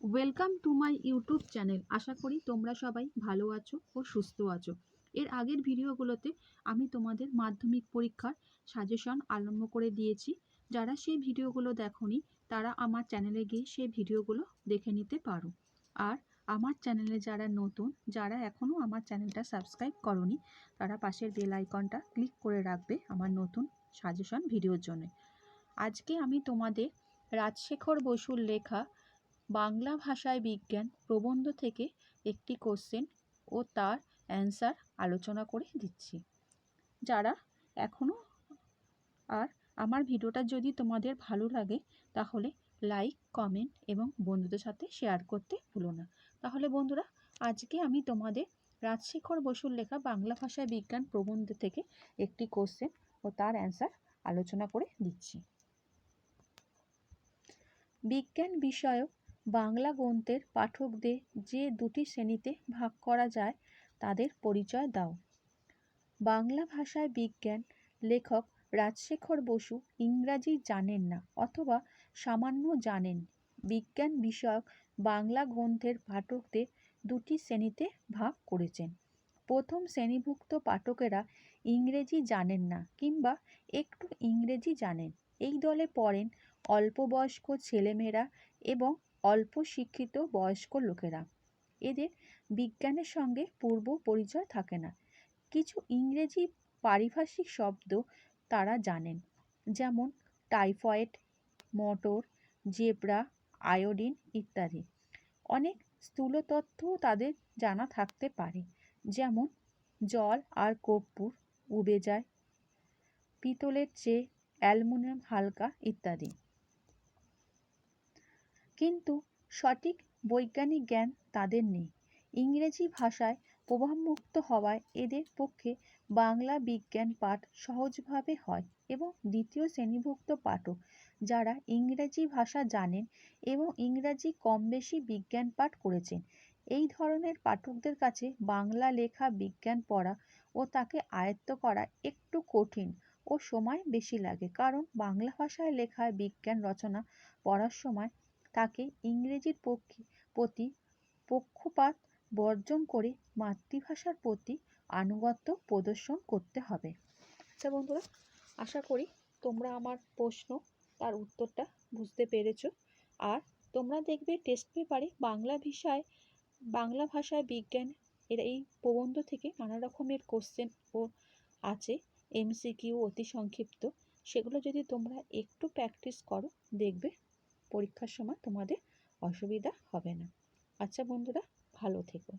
Welcome to my YouTube channel আশা করি তোমরা সবাই ভালো আছো ও সুস্থ আছো। এর আগের ভিডিওগুলোতে আমি তোমাদের মাধ্যমিক পরীক্ষার সাজেশন আরম্ভ করে দিয়েছি। যারা সেই ভিডিওগুলো দেখোনি, তারা আমার চ্যানেলে গিয়ে সেই ভিডিওগুলো দেখে নিতে পারো। আর আমার চ্যানেলে যারা নতুন, যারা এখনও আমার চ্যানেলটা সাবস্ক্রাইব করনি, তারা পাশের বেল আইকনটা ক্লিক করে রাখবে আমার নতুন সাজেশন ভিডিওর জন্য। আজকে আমি তোমাদের রাজশেখর বসুর লেখা বাংলা ভাষায় বিজ্ঞান প্রবন্ধ থেকে একটি কোশ্চেন ও তার অ্যান্সার আলোচনা করে দিচ্ছি। যারা এখনও আর আমার ভিডিওটা যদি তোমাদের ভালো লাগে, তাহলে লাইক কমেন্ট এবং বন্ধুদের সাথে শেয়ার করতে ভুলো না। তাহলে বন্ধুরা, আজকে আমি তোমাদের রাজশেখর বসুর লেখা বাংলা ভাষায় বিজ্ঞান প্রবন্ধ থেকে একটি কোশ্চেন ও তার অ্যান্সার আলোচনা করে দিচ্ছি। বিজ্ঞান বিষয়ক বাংলা গ্রন্থের পাঠকদের যে দুটি শ্রেণীতে ভাগ করা যায়, তাদের পরিচয় দাও। বাংলা ভাষায় বিজ্ঞান, লেখক রাজশেখর বসু ইংরাজি জানেন না অথবা সামান্য জানেন। বিজ্ঞান বিষয়ক বাংলা গ্রন্থের পাঠকদের দুটি শ্রেণীতে ভাগ করেছেন। প্রথম শ্রেণীভুক্ত পাঠকেরা ইংরেজি জানেন না কিংবা একটু ইংরেজি জানেন। এই দলে পড়েন অল্পবয়স্ক ছেলেমেয়েরা এবং অল্প শিক্ষিত বয়স্ক লোকেরা। এদের বিজ্ঞানের সঙ্গে পূর্ব পরিচয় থাকে না। কিছু ইংরেজি পারিভাষিক শব্দ তারা জানেন, যেমন টাইফয়েড, মটর, জেব্রা, আয়োডিন ইত্যাদি। অনেক স্থূল তথ্যও তাদের জানা থাকতে পারে, যেমন জল আর কর্পূর উবে যায়, পিতলের চেয়ে অ্যালুমিনিয়াম হালকা ইত্যাদি। কিন্তু সঠিক বৈজ্ঞানিক জ্ঞান তাদের নেই। ইংরেজি ভাষায় প্রভাবমুক্ত হওয়ায় এদের পক্ষে বাংলা বিজ্ঞান পাঠ সহজভাবে হয় এবং দ্বিতীয় শ্রেণীভুক্ত পাঠক, যারা ইংরেজি ভাষা জানেন এবং ইংরাজি কম বেশি বিজ্ঞান পাঠ করেছেন। এই ধরনের পাঠকদের কাছে বাংলা লেখা বিজ্ঞান পড়া ও তাকে আয়ত্ত করা একটু কঠিন ও সময় বেশি লাগে, কারণ বাংলা ভাষায় লেখা বিজ্ঞান রচনা পড়ার সময় তাকে ইংরেজির পক্ষে, প্রতি পক্ষপাত বর্জন করে মাতৃভাষার প্রতি আনুগত্য প্রদর্শন করতে হবে। আচ্ছা বন্ধুরা, আশা করি তোমরা আমার প্রশ্ন, তার উত্তরটা বুঝতে পেরেছ। আর তোমরা দেখবে টেস্ট পেপারে বাংলা ভাষায় বাংলা ভাষায় বিজ্ঞান এর এই প্রবন্ধ থেকে নানা রকমের কোশ্চেন ও আছে এমসিকিউ অতি সংক্ষিপ্ত। সেগুলো যদি তোমরা একটু প্র্যাকটিস করো, দেখবে পরীক্ষার সময় তোমাদের অসুবিধা হবে না। আচ্ছা বন্ধুরা ভালো থেকো।